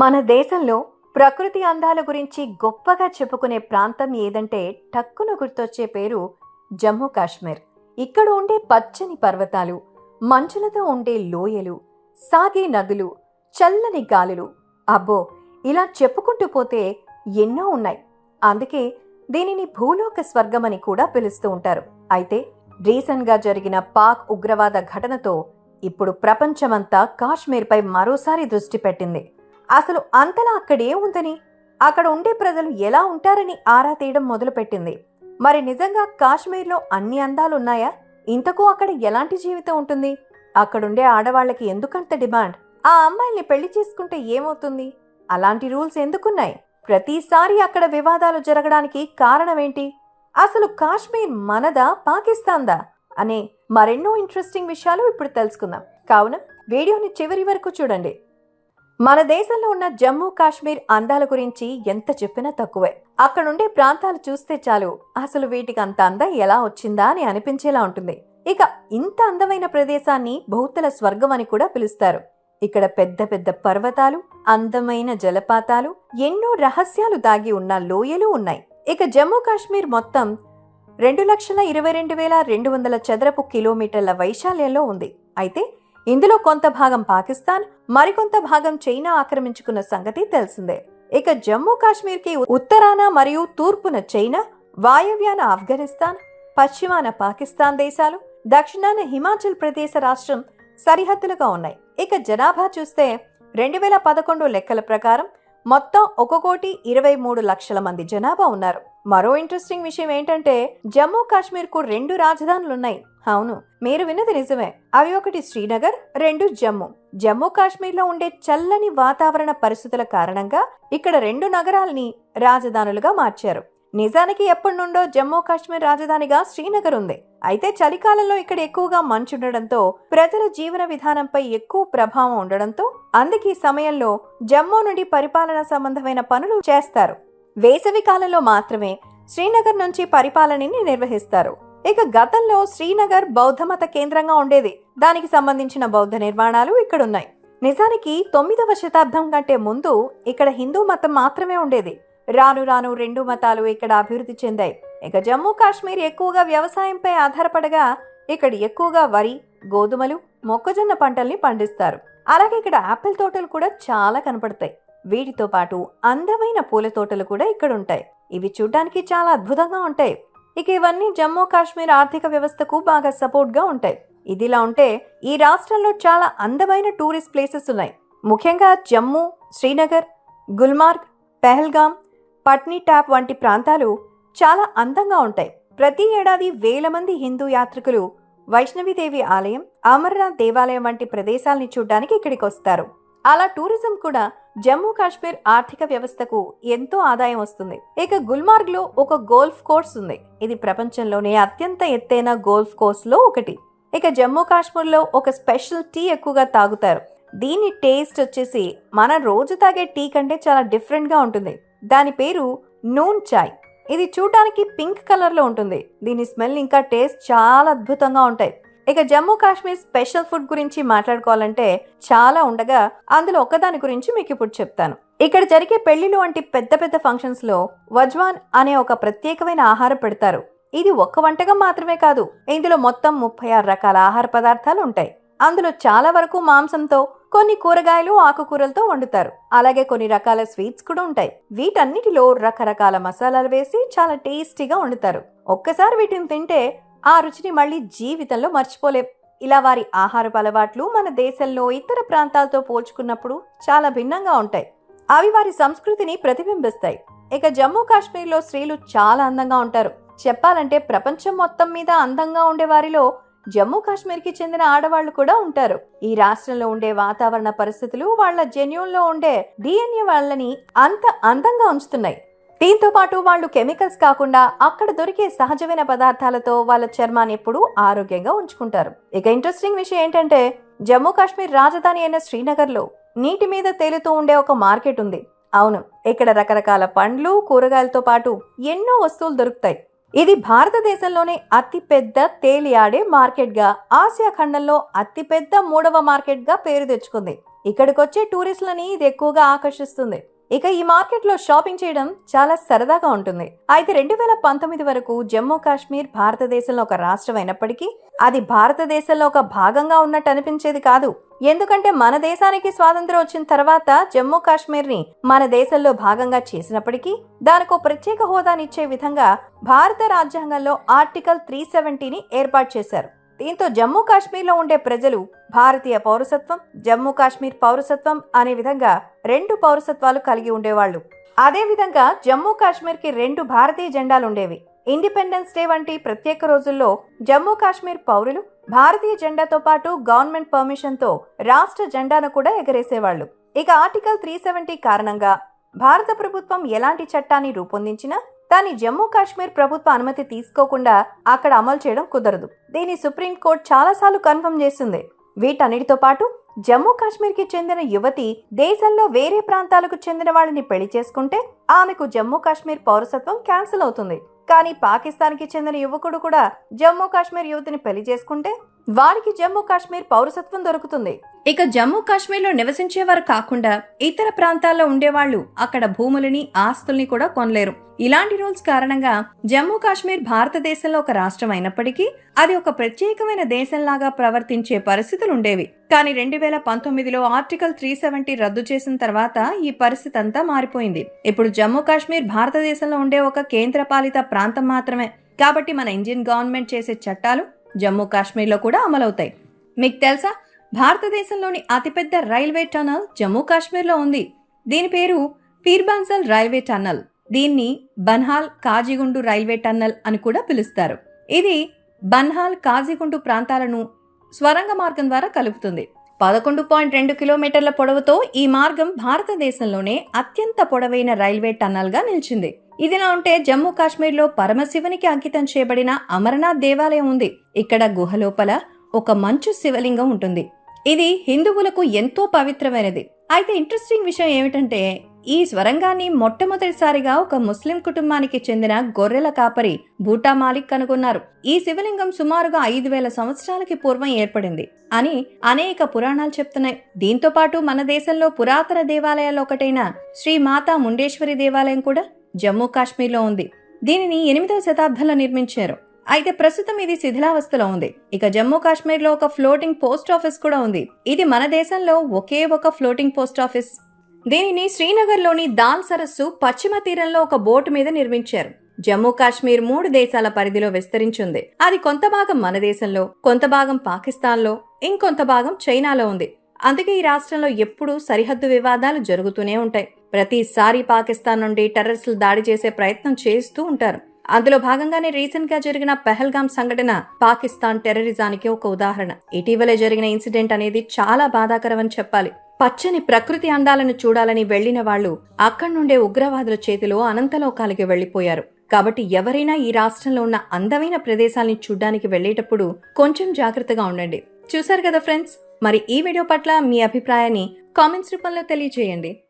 మన దేశంలో ప్రకృతి అందాల గురించి గొప్పగా చెప్పుకునే ప్రాంతం ఏదంటే టక్కున గుర్తొచ్చే పేరు జమ్మూ కాశ్మీర్. ఇక్కడ ఉండే పచ్చని పర్వతాలు మంచులతో ఉండే లోయలు సాగే నదులు చల్లని గాలులు. అబ్బో ఇలా చెప్పుకుంటూ పోతే ఎన్నో ఉన్నాయి. అందుకే దీనిని భూలోక స్వర్గమని కూడా పిలుస్తూ ఉంటారు. అయితే రీసెంట్గా జరిగిన పాక్ ఉగ్రవాద ఘటనతో ఇప్పుడు ప్రపంచమంతా కాశ్మీర్పై మరోసారి దృష్టి పెట్టింది. అసలు అంతలా అక్కడే ఉందని? అక్కడ ఉండే ప్రజలు ఎలా ఉంటారని ఆరా తీయడం మొదలుపెట్టింది. మరి నిజంగా కాశ్మీర్లో అన్ని అందాలున్నాయా? ఇంతకు అక్కడ ఎలాంటి జీవితం ఉంటుంది? అక్కడుండే ఆడవాళ్ళకి ఎందుకంత డిమాండ్? ఆ అమ్మాయిల్ని పెళ్ళి చేసుకుంటే ఏమవుతుంది? అలాంటి రూల్స్ ఎందుకున్నాయి? ప్రతిసారి అక్కడ వివాదాలు జరగడానికి కారణమేంటి? అసలు కాశ్మీర్ మనదా పాకిస్తాన్దా? అనే మరెన్నో ఇంట్రెస్టింగ్ విషయాలు ఇప్పుడు తెలుసుకుందాం. కావున వీడియోని చివరి వరకు చూడండి. మన దేశంలో ఉన్న జమ్మూ కాశ్మీర్ అందాల గురించి ఎంత చెప్పినా తక్కువే. అక్కడుండే ప్రాంతాలు చూస్తే చాలు. అసలు వీటికి అంత అందం ఎలా వచ్చిందా అని అనిపించేలా ఉంటుంది. ఇక ఇంత అందమైన ప్రదేశాన్ని బౌద్ధల స్వర్గం అని కూడా పిలుస్తారు. ఇక్కడ పెద్ద పెద్ద పర్వతాలు అందమైన జలపాతాలు ఎన్నో రహస్యాలు దాగి ఉన్న లోయలు ఉన్నాయి. ఇక జమ్మూ కాశ్మీర్ మొత్తం రెండు లక్షల ఇరవై రెండు వేల రెండు వందల చదరపు కిలోమీటర్ల వైశాల్యంలో ఉంది. అయితే ఇందులో కొంత భాగం పాకిస్తాన్ మరికొంత భాగం చైనా ఆక్రమించుకున్న సంగతి తెలిసిందే. ఇక జమ్మూ కాశ్మీర్కి ఉత్తరాన మరియు తూర్పున చైనా వాయవ్యాన ఆఫ్ఘనిస్తాన్ పశ్చిమాన పాకిస్తాన్ దేశాలు దక్షిణాన హిమాచల్ ప్రదేశ్ రాష్ట్రం సరిహద్దులుగా ఉన్నాయి. ఇక జనాభా చూస్తే రెండు వేల పదకొండు లెక్కల ప్రకారం మొత్తం ఒక కోటి ఇరవై మూడు లక్షల మంది జనాభా ఉన్నారు. మరో ఇంట్రెస్టింగ్ విషయం ఏంటంటే జమ్మూ కాశ్మీర్కు రెండు రాజధానులున్నాయి. అవును మీరు విన్నది నిజమే. అవి ఒకటి శ్రీనగర్ రెండు జమ్మూ. జమ్మూ కాశ్మీర్లో ఉండే చల్లని వాతావరణ పరిస్థితుల కారణంగా ఇక్కడ రెండు నగరాల్ని రాజధానులుగా మార్చారు. నిజానికి ఎప్పటి నుండో జమ్మూ కాశ్మీర్ రాజధానిగా శ్రీనగర్ ఉంది. అయితే చలికాలంలో ఇక్కడ ఎక్కువగా మంచుండడంతో ప్రజల జీవన విధానంపై ఎక్కువ ప్రభావం ఉండడంతో అందుకే సమయంలో జమ్మూ నుండి పరిపాలన సంబంధమైన పనులు చేస్తారు. వేసవి కాలంలో మాత్రమే శ్రీనగర్ నుంచి పరిపాలనని నిర్వహిస్తారు. ఇక గతంలో శ్రీనగర్ బౌద్ధమత కేంద్రంగా ఉండేది. దానికి సంబంధించిన బౌద్ధ నిర్మాణాలు ఇక్కడ ఉన్నాయి నిజానికి తొమ్మిదవ శతాబ్దం కంటే ముందు ఇక్కడ హిందూ మతం మాత్రమే ఉండేది. రాను రాను రెండు మతాలు ఇక్కడ అభివృద్ధి చెందాయి. ఇక జమ్మూ కాశ్మీర్ ఎక్కువగా వ్యవసాయంపై ఆధారపడగా ఇక్కడ ఎక్కువగా వరి గోధుమలు మొక్కజొన్న పంటల్ని పండిస్తారు. అలాగే ఇక్కడ ఆపిల్ తోటలు కూడా చాలా కనపడతాయి. వీటితో పాటు అందమైన పూల తోటలు కూడా ఇక్కడ ఉంటాయి ఇవి చూడ్డానికి చాలా అద్భుతంగా ఉంటాయి. ఇక ఇవన్నీ జమ్మూ కాశ్మీర్ ఆర్థిక వ్యవస్థకు బాగా సపోర్ట్గా ఉంటాయి. ఇదిలా ఉంటే ఈ రాష్ట్రంలో చాలా అందమైన టూరిస్ట్ ప్లేసెస్ ఉన్నాయి. ముఖ్యంగా జమ్మూ శ్రీనగర్ గుల్మార్గ్ పెహల్గాం పట్నీ ట్యాప్ వంటి ప్రాంతాలు చాలా అందంగా ఉంటాయి. ప్రతి ఏడాది వేల మంది హిందూ యాత్రికులు వైష్ణవిదేవి ఆలయం అమర్నాథ్ దేవాలయం వంటి ప్రదేశాల్ని చూడ్డానికి ఇక్కడికి వస్తారు అలా టూరిజం కూడా జమ్మూ కాశ్మీర్ ఆర్థిక వ్యవస్థకు ఎంతో ఆదాయం వస్తుంది. ఇక గుల్మార్గ్లో ఒక గోల్ఫ్ కోర్స్ ఉంది. ఇది ప్రపంచంలోనే అత్యంత ఎత్తైన గోల్ఫ్ కోర్స్లో ఒకటి. ఇక జమ్మూ కాశ్మీర్లో ఒక స్పెషల్ టీ ఎక్కువగా తాగుతారు. దీని టేస్ట్ వచ్చేసి మన రోజు తాగే టీ కంటే చాలా డిఫరెంట్గా ఉంటుంది. దాని పేరు నూన్ చాయ్. ఇది చూడడానికి పింక్ కలర్లో ఉంటుంది. దీని స్మెల్ ఇంకా టేస్ట్ చాలా అద్భుతంగా ఉంటాయి. ఇక జమ్మూ కాశ్మీర్ స్పెషల్ ఫుడ్ గురించి మాట్లాడుకోవాలంటే చాలా ఉండగా అందులో ఒకదాని గురించి మీకు ఇప్పుడు చెప్తాను. ఇక్కడ జరిగే పెళ్ళిలు వంటి పెద్ద పెద్ద ఫంక్షన్స్లో వజ్వాన్ అనే ఒక ప్రత్యేకమైన ఆహారం పెడతారు. ఇది ఒక్క వంటకం మాత్రమే కాదు ఇందులో మొత్తం ముప్పై ఆరు రకాల ఆహార పదార్థాలు ఉంటాయి. అందులో చాలా వరకు మాంసంతో కొన్ని కూరగాయలు ఆకుకూరలతో వండుతారు. అలాగే కొన్ని రకాల స్వీట్స్ కూడా ఉంటాయి. వీటన్నిటిలో రకరకాల మసాలాలు వేసి చాలా టేస్టీగా వండుతారు. ఒక్కసారి వీటిని తింటే ఆ రుచిని మళ్ళీ జీవితంలో మర్చిపోలేం. ఇలా వారి ఆహారపు అలవాట్లు మన దేశంలో ఇతర ప్రాంతాలతో పోల్చుకున్నప్పుడు చాలా భిన్నంగా ఉంటాయి. అవి వారి సంస్కృతిని ప్రతిబింబిస్తాయి. ఇక జమ్మూ కాశ్మీర్లో స్త్రీలు చాలా అందంగా ఉంటారు. చెప్పాలంటే ప్రపంచం మొత్తం మీద అందంగా ఉండే వారిలో జమ్మూ కాశ్మీర్కి చెందిన ఆడవాళ్ళు కూడా ఉంటారు. ఈ రాష్ట్రంలో ఉండే వాతావరణ పరిస్థితులు వాళ్ళ జన్యుల్లో ఉండే డిఎన్ఏ వాళ్ళని అంత అందంగా ఉంచుతున్నాయి. దీంతో పాటు వాళ్ళు కెమికల్స్ కాకుండా అక్కడ దొరికే సహజమైన పదార్థాలతో వాళ్ళ చర్మాన్ని ఎప్పుడూ ఆరోగ్యంగా ఉంచుకుంటారు. ఇక ఇంట్రెస్టింగ్ విషయం ఏంటంటే జమ్మూ కాశ్మీర్ రాజధాని అయిన శ్రీనగర్లో నీటి మీద తేలుతూ ఉండే ఒక మార్కెట్ ఉంది. అవును ఇక్కడ రకరకాల పండ్లు కూరగాయలతో పాటు ఎన్నో వస్తువులు దొరుకుతాయి. ఇది భారతదేశంలోనే అతిపెద్ద తేలియాడే మార్కెట్గా ఆసియా ఖండంలో అతిపెద్ద మూడవ మార్కెట్గా పేరు తెచ్చుకుంది. ఇక్కడికొచ్చే టూరిస్టులని ఇది ఎక్కువగా ఆకర్షిస్తుంది. ఇక ఈ మార్కెట్లో షాపింగ్ చేయడం చాలా సరదాగా ఉంటుంది. అయితే రెండు వేల పంతొమ్మిది వరకు జమ్మూ కాశ్మీర్ భారతదేశంలో ఒక రాష్ట్రం అయినప్పటికీ అది భారతదేశంలో ఒక భాగంగా ఉన్నట్టు అనిపించేది కాదు. ఎందుకంటే మన దేశానికి స్వాతంత్రం వచ్చిన తర్వాత జమ్మూ కాశ్మీర్ని మన దేశంలో భాగంగా చేసినప్పటికీ దానికో ప్రత్యేక హోదానిచ్చే విధంగా భారత రాజ్యాంగంలో ఆర్టికల్ త్రీ సెవెంటీని ఏర్పాటు చేశారు. దీంతో జమ్మూ కాశ్మీర్లో ఉండే ప్రజలు భారతీయ పౌరసత్వం జమ్మూ కాశ్మీర్ పౌరసత్వం అనే విధంగా రెండు పౌరసత్వాలు కలిగి ఉండేవాళ్ళు. అదే విధంగా జమ్మూ కాశ్మీర్కి రెండు భారతీయ జెండాలు ఉండేవి. ఇండిపెండెన్స్ డే వంటి ప్రత్యేక రోజుల్లో జమ్మూ కాశ్మీర్ పౌరులు భారతీయ జెండాతో పాటు గవర్నమెంట్ పర్మిషన్తో రాష్ట్ర జెండాను కూడా ఎగరేసేవాళ్ళు. ఇక ఆర్టికల్ త్రీ సెవెంటీ కారణంగా భారత ప్రభుత్వం ఎలాంటి చట్టాన్ని రూపొందించినా దాన్ని జమ్మూ కాశ్మీర్ ప్రభుత్వ అనుమతి తీసుకోకుండా అక్కడ అమలు చేయడం కుదరదు. దీన్ని సుప్రీంకోర్టు చాలాసార్లు కన్ఫర్మ్ చేసింది. వీటన్నిటితో పాటు జమ్మూ కాశ్మీర్కి చెందిన యువతి దేశంలో వేరే ప్రాంతాలకు చెందిన వాళ్ళని పెళ్ళి చేసుకుంటే ఆమెకు జమ్మూ కాశ్మీర్ పౌరసత్వం క్యాన్సిల్ అవుతుంది. కానీ పాకిస్తాన్కి చెందిన యువకుడు కూడా జమ్మూ కాశ్మీర్ యువతిని పెళ్ళి చేసుకుంటే వారికి జమ్మూ కాశ్మీర్ పౌరసత్వం దొరుకుతుంది. ఇక జమ్మూ కాశ్మీర్లో నివసించేవారు కాకుండా ఇతర ప్రాంతాల్లో ఉండేవాళ్ళు అక్కడ భూములని ఆస్తుల్ని కూడా కొనలేరు. ఇలాంటి రూల్స్ కారణంగా జమ్మూ కాశ్మీర్ భారతదేశంలో ఒక రాష్ట్రం అయినప్పటికీ అది ఒక ప్రత్యేకమైన దేశంలాగా ప్రవర్తించే పరిస్థితులు ఉండేవి. కానీ రెండు వేల పంతొమ్మిదిలో ఆర్టికల్ త్రీ సెవెంటీ రద్దు చేసిన తర్వాత ఈ పరిస్థితి అంతా మారిపోయింది. ఇప్పుడు జమ్మూ కాశ్మీర్ భారతదేశంలో ఉండే ఒక కేంద్రపాలిత ప్రాంతం మాత్రమే. కాబట్టి మన ఇండియన్ గవర్నమెంట్ చేసే చట్టాలు జమ్మూ కాశ్మీర్లో కూడా అమలవుతాయి. మీకు తెలుసా? భారతదేశంలోని అతిపెద్ద రైల్వే టనల్ జమ్మూ కాశ్మీర్లో ఉంది. దీని పేరు పీర్బాన్సల్ రైల్వే టన్నల్ దీన్ని బన్హాల్ కాజిగుండు రైల్వే టన్నల్ అని కూడా పిలుస్తారు. ఇది బన్హాల్ కాజిగుండు ప్రాంతాలను స్వరంగ మార్గం ద్వారా కలుపుతుంది. పదకొండు పాయింట్ రెండు కిలోమీటర్ల పొడవుతో ఈ మార్గం భారతదేశంలోనే అత్యంత పొడవైన రైల్వే టన్నల్గా నిలిచింది. ఇదిలా ఉంటే జమ్మూ కాశ్మీర్లో పరమశివునికి అంకితం చేయబడిన అమరనాథ్ దేవాలయం ఉంది. ఇక్కడ గుహ లోపల ఒక మంచు శివలింగం ఉంటుంది. ఇది హిందువులకు ఎంతో పవిత్రమైనది. అయితే ఇంట్రెస్టింగ్ విషయం ఏమిటంటే ఈ స్వరంగాన్ని మొట్టమొదటిసారిగా ఒక ముస్లిం కుటుంబానికి చెందిన గొర్రెల కాపరి బూటా మాలిక్ కనుగొన్నారు. ఈ శివలింగం సుమారుగా ఐదు వేల సంవత్సరాలకి పూర్వం ఏర్పడింది అని అనేక పురాణాలు చెప్తున్నాయి. దీంతో పాటు మన దేశంలో పురాతన దేవాలయాల్లో ఒకటైన శ్రీ మాతా ముండేశ్వరి దేవాలయం కూడా జమ్మూ కాశ్మీర్లో ఉంది. దీనిని ఎనిమిదవ శతాబ్దంలో నిర్మించారు. అయితే ప్రస్తుతం ఇది శిథిలావస్థలో ఉంది. ఇక జమ్మూ కాశ్మీర్లో ఒక ఫ్లోటింగ్ పోస్ట్ ఆఫీస్ కూడా ఉంది. ఇది మన దేశంలో ఒకే ఒక ఫ్లోటింగ్ పోస్ట్ ఆఫీస్. దీనిని శ్రీనగర్లోని దాల్ సరస్సు పశ్చిమ తీరంలో ఒక బోటు మీద నిర్మించారు. జమ్మూ కాశ్మీర్ మూడు దేశాల పరిధిలో విస్తరించింది. అది కొంత భాగం మన దేశంలో కొంత భాగం పాకిస్తాన్లో ఇంకొంత భాగం చైనాలో ఉంది. అందుకే ఈ రాష్ట్రంలో ఎప్పుడూ సరిహద్దు వివాదాలు జరుగుతూనే ఉంటాయి. ప్రతిసారి పాకిస్తాన్ నుండి టెర్రరిస్టులు దాడి చేసే ప్రయత్నం చేస్తూ ఉంటారు. అందులో భాగంగానే రీసెంట్గా జరిగిన పెహల్గాం సంఘటన పాకిస్తాన్ టెర్రరిజానికి ఒక ఉదాహరణ. ఇటీవలే జరిగిన ఇన్సిడెంట్ అనేది చాలా బాధాకరమని చెప్పాలి. పచ్చని ప్రకృతి అందాలను చూడాలని వెళ్ళిన వాళ్ళు అక్కడి నుండే ఉగ్రవాదుల చేతిలో అనంతలోకాలకి వెళ్ళిపోయారు కాబట్టి ఎవరైనా ఈ రాష్ట్రంలో ఉన్న అందమైన ప్రదేశాలని చూడ్డానికి వెళ్ళేటప్పుడు కొంచెం జాగ్రత్తగా ఉండండి. చూశారు కదా ఫ్రెండ్స్? మరి ఈ వీడియో పట్ల మీ అభిప్రాయాన్ని కామెంట్స్ రూపంలో తెలియజేయండి.